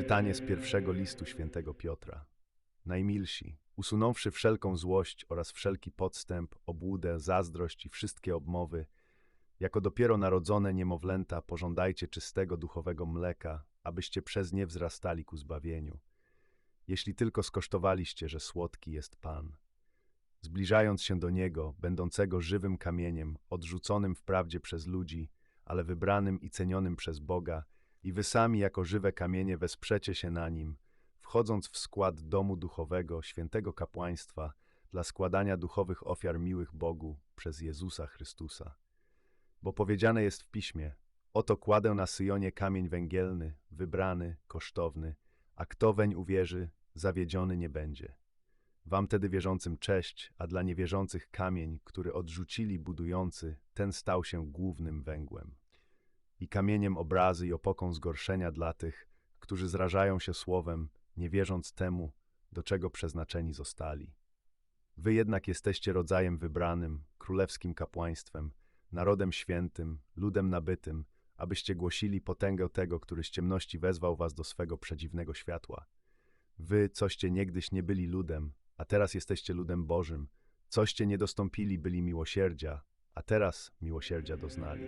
Czytanie z pierwszego listu świętego Piotra. Najmilsi, usunąwszy wszelką złość oraz wszelki podstęp, obłudę, zazdrość i wszystkie obmowy, jako dopiero narodzone niemowlęta pożądajcie czystego duchowego mleka, abyście przez nie wzrastali ku zbawieniu. Jeśli tylko skosztowaliście, że słodki jest Pan. Zbliżając się do Niego, będącego żywym kamieniem, odrzuconym wprawdzie przez ludzi, ale wybranym i cenionym przez Boga, i wy sami jako żywe kamienie wesprzecie się na nim, wchodząc w skład domu duchowego, świętego kapłaństwa, dla składania duchowych ofiar miłych Bogu przez Jezusa Chrystusa. Bo powiedziane jest w Piśmie, oto kładę na Syjonie kamień węgielny, wybrany, kosztowny, a kto weń uwierzy, zawiedziony nie będzie. Wam tedy wierzącym cześć, a dla niewierzących kamień, który odrzucili budujący, ten stał się głównym węgłem. I kamieniem obrazy i opoką zgorszenia dla tych, którzy zrażają się słowem, nie wierząc temu, do czego przeznaczeni zostali. Wy jednak jesteście rodzajem wybranym, królewskim kapłaństwem, narodem świętym, ludem nabytym, abyście głosili potęgę tego, który z ciemności wezwał was do swego przedziwnego światła. Wy, coście niegdyś nie byli ludem, a teraz jesteście ludem Bożym, coście nie dostąpili byli miłosierdzia, a teraz miłosierdzia doznali.